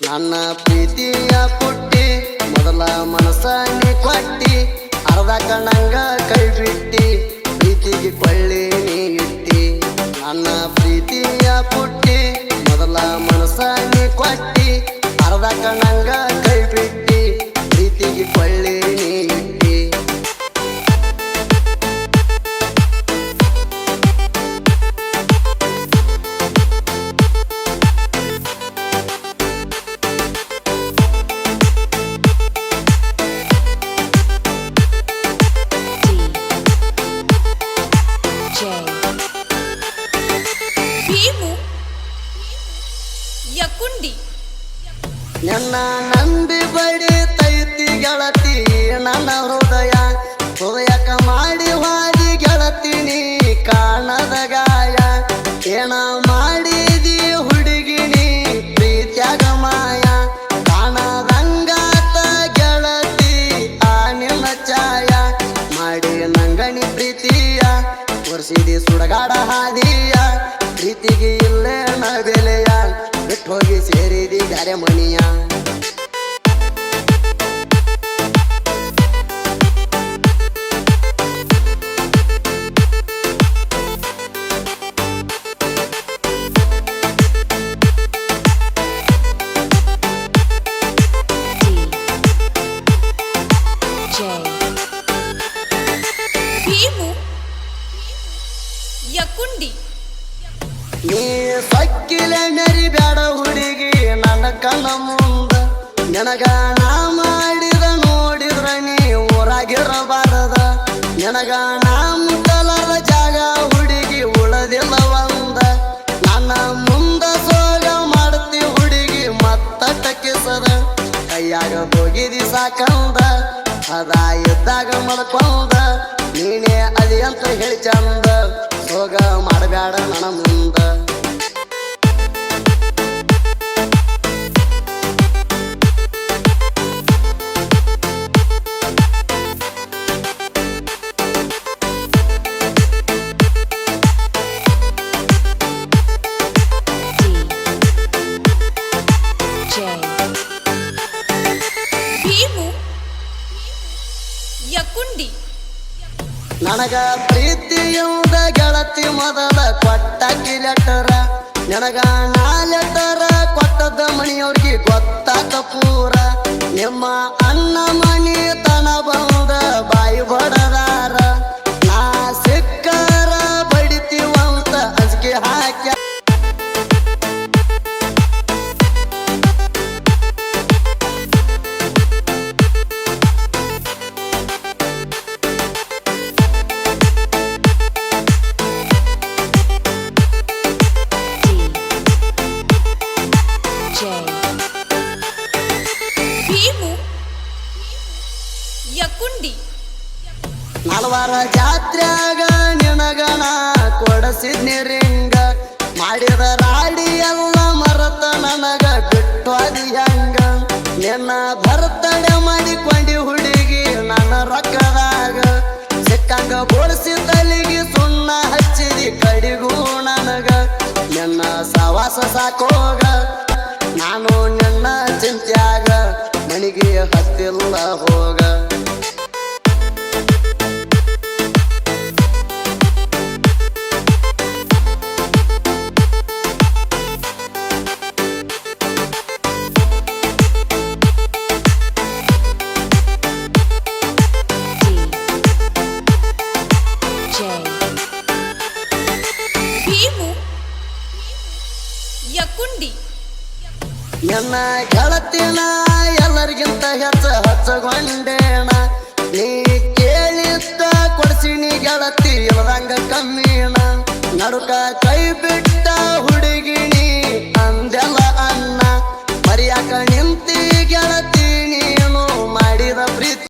ನನ್ನ ಪ್ರೀತಿಯ ಪುಟ್ಟಿ ಮೊದಲ ಮನಸ್ಸನ್ನೇ ಕೊಟ್ಟಿ ಅರ್ಧ ಕಣ್ಣಂಗ ಭೀಮು. ಯಕುಂಡಿ. ನನ್ನ ನಂಬಿ ಬಡಿತೈತಿ ಗೆಳತಿ, ನನ್ನ ಹೃದಯ ಹೃದಯಕ ಮಾಡಿ ಹಾಡಿ ಗೆಳತಿ, ನೀ ಕಾಣದ ಗಾಯ. ಏನ ಮಾಡಿದಿ ಹುಡುಗಿ, ನೀ ಪ್ರೀತ್ಯಾಗ ಮಾಯ. ಕಾಣದಂಗಾತ ಗೆಳತಿ, ಆ ನಿನ್ನ ಛಾಯ. ಮಾಡಿ ನಂಗಣಿ ಪ್ರೀತಿಯ ವರ್ಷಿದಿ ಸುಡಗಾಡ ಹಾದಿಯ. ಪ್ರೀತಿಗೆ ಇಲ್ಲೇ ನ ಬೆಲೆಯ ಬಿಟ್ಟು ಹೋಗಿ ಸೇರಿದಿ ಗಾರೆ ಮಣಿಯ D. ನೀ ಸಕ್ಕಿಲೆ ನರಿ ಬ್ಯಾಡ ಹುಡುಗಿ, ನನ್ನ ಕಣ್ಣ ಮುಂದ. ನನಗ ನಾ ಮಾಡಿದ ನೋಡಿದ್ರ ನೀ ಊರಾಗಿರಬಾರದ ನನಗ ನಾ ಮುಟ್ಟಲಾರ ಜಾಗ ಹುಡುಗಿ ಉಳದಿಲ್ಲ ಒಂದ. ನನ್ನ ಮುಂದ ಸೋಗ ಮಾಡ್ತಿ ಹುಡುಗಿ ಮತ್ತ ಟಕ್ಕಿಸದ. ಕೈಯಾಗ ಹೋಗಿದಿ ಸಾಕಂದ ಅದ ಇದ್ದಾಗ ಮಲ್ಕೊಂದ. ನೀನೇ ಅದಿ ಅಂತ ಹೇಳಿ ಚಂದ. ಭೀಮು. ಯಕುಂಡಿ. ನನಗ ಪ್ರೀತಿಯಿಂದ ಗೆಳತಿ ಮೊದಲ ಕೊಟ್ಟ ಲೆಟರ ನನಗ ನಾಲೆಟರ ಕೊಟ್ಟದ ಮಣಿಯವ್ರಿಗೆ ಗೊತ್ತಾತ ಪೂರ. ನಿಮ್ಮ ಅಣ್ಣ ಮಣಿ ಭೀಮು, ಯಕುಂಡಿ. ನಲ್ವಾರ ಜಾತ್ರ್ಯಾಗ ನಿನಗಣ ಕೊಡಸಿದ್ನಿ ರಿಂಗ ಮಾಡಿದ ರಾಡಿ ಎಲ್ಲ ಮರತ ನನಗ ಬಿಟ್ಟು ಅದಿ ಹೆಂಗ. ನಿನ್ನ ಬರ್ತಡೆ ಮಾಡಿಕೊಂಡಿ ಹುಡುಗಿ ನನ್ನ ರೊಕ್ಕದಾಗ. ಸಿಕ್ಕಂಗ ಬೋಳಿಸಿ ತಲೆಗೆ ಸುಣ್ಣ ಹಚ್ಚಿದಿ ಕಡಿಗೂ ನನಗ. ನಿನ್ನ ಸವಾಸ ಸಾಕೋಗ, ನಾನು ನಿನ್ನ ಚಿಂತ್ಯಾಗ. ಮನಿಗೆ ಹತ್ತಿಲ್ಲ ಹೋಗ D. J. ನನ್ನ ಗೆಳತಿನ ಎಲ್ಲರಿಗಿಂತ ಹೆಚ್ಚ ಹಚ್ಚಗೊಂಡೇಣ ನೀ ಕೇಳಿದ್ದ ಕೊಡ್ಸಿನಿ ಗೆಳತಿ ಇಲ್ಲದಂಗ ಕಮ್ಮಿನ. ನಡುಕ